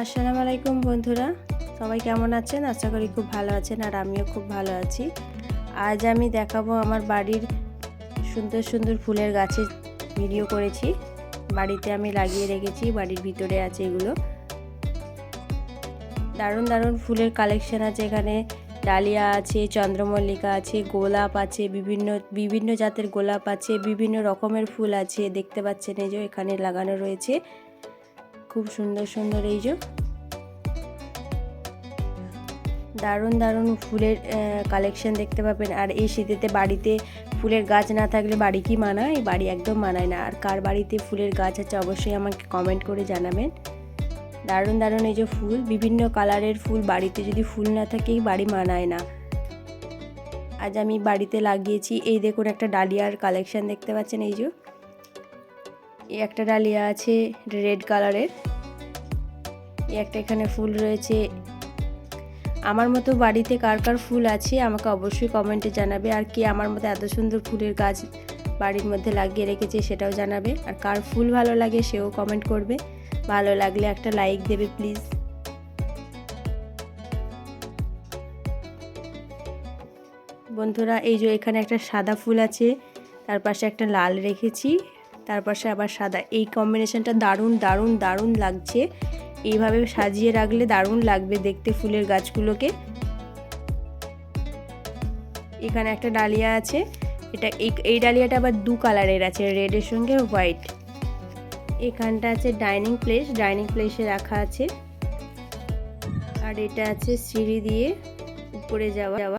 আসসালামু আলাইকুম বন্ধুরা। সবাই কেমন আছেন? আশা করি খুব ভালো আছেন আর আমিও খুব ভালো আছি। আজ আমি দেখাবো আমার বাড়ির সুন্দর সুন্দর ফুলের গাছের ভিডিও করেছি। বাড়িতে আমি লাগিয়ে রেখেছি, বাড়ির ভিতরে আছে এগুলো। দারুণ দারুণ ফুলের কালেকশন আছে এখানে। ডালিয়া আছে, চন্দ্রমল্লিকা আছে, গোলাপ আছে, বিভিন্ন বিভিন্ন জাতের গোলাপ আছে, বিভিন্ন রকমের ফুল আছে। দেখতে পাচ্ছেন এই যে এখানে লাগানো রয়েছে। খুব সুন্দর সুন্দর এই যে দারুণ দারুণ ফুলের কালেকশন দেখতে পাবেন। আর এই শীতেতে বাড়িতে ফুলের গাছ না থাকলে বাড়ি কি মানায়? বাড়ি একদম মানায় না। আর কার বাড়িতে ফুলের গাছ আছে অবশ্যই আমাকে কমেন্ট করে জানাবেন। দারুণ দারুণ এই যে ফুল, বিভিন্ন কালারের ফুল। বাড়িতে যদি ফুল না থাকে বাড়ি মানায় না। আজ আমি বাড়িতে লাগিয়েছি, এই দেখুন একটা ডালিয়ার কালেকশন দেখতে পাচ্ছেন এই যে। একটা ডালিয়া আছে রেড কালারের। একটা এখানে ফুল রয়েছে। আমার মতো বাড়িতে কার কার ফুল আছে আমাকে অবশ্যই কমেন্টে জানাবে। আর কি আমার মতো এত সুন্দর ফুলের গাছ বাড়ির মধ্যে লাগিয়ে রেখেছে সেটাও জানাবে। আর কার ফুল ভালো লাগে সেও কমেন্ট করবে। ভালো লাগলে একটা লাইক দেবে প্লিজ বন্ধুরা, এই যে এখানে একটা সাদা ফুল আছে, তার পাশে একটা লাল রেখেছি, তার পাশে আবার সাদা। এই কম্বিনেশনটা দারুণ দারুণ দারুণ লাগছে। এইভাবে সাজিয়ে রাখলে দারুণ লাগবে দেখতে ফুলের গাছগুলোকে। এখানে একটা ডালিয়া আছে, এটা এই ডালিয়াটা আবার দু কালারের আছে রেডের সঙ্গে হোয়াইট। এখানটা আছে ডাইনিং প্লেস, ডাইনিং প্লেসে রাখা আছে। আর এটা আছে সিঁড়ি দিয়ে উপরে যাওয়া যাওয়া।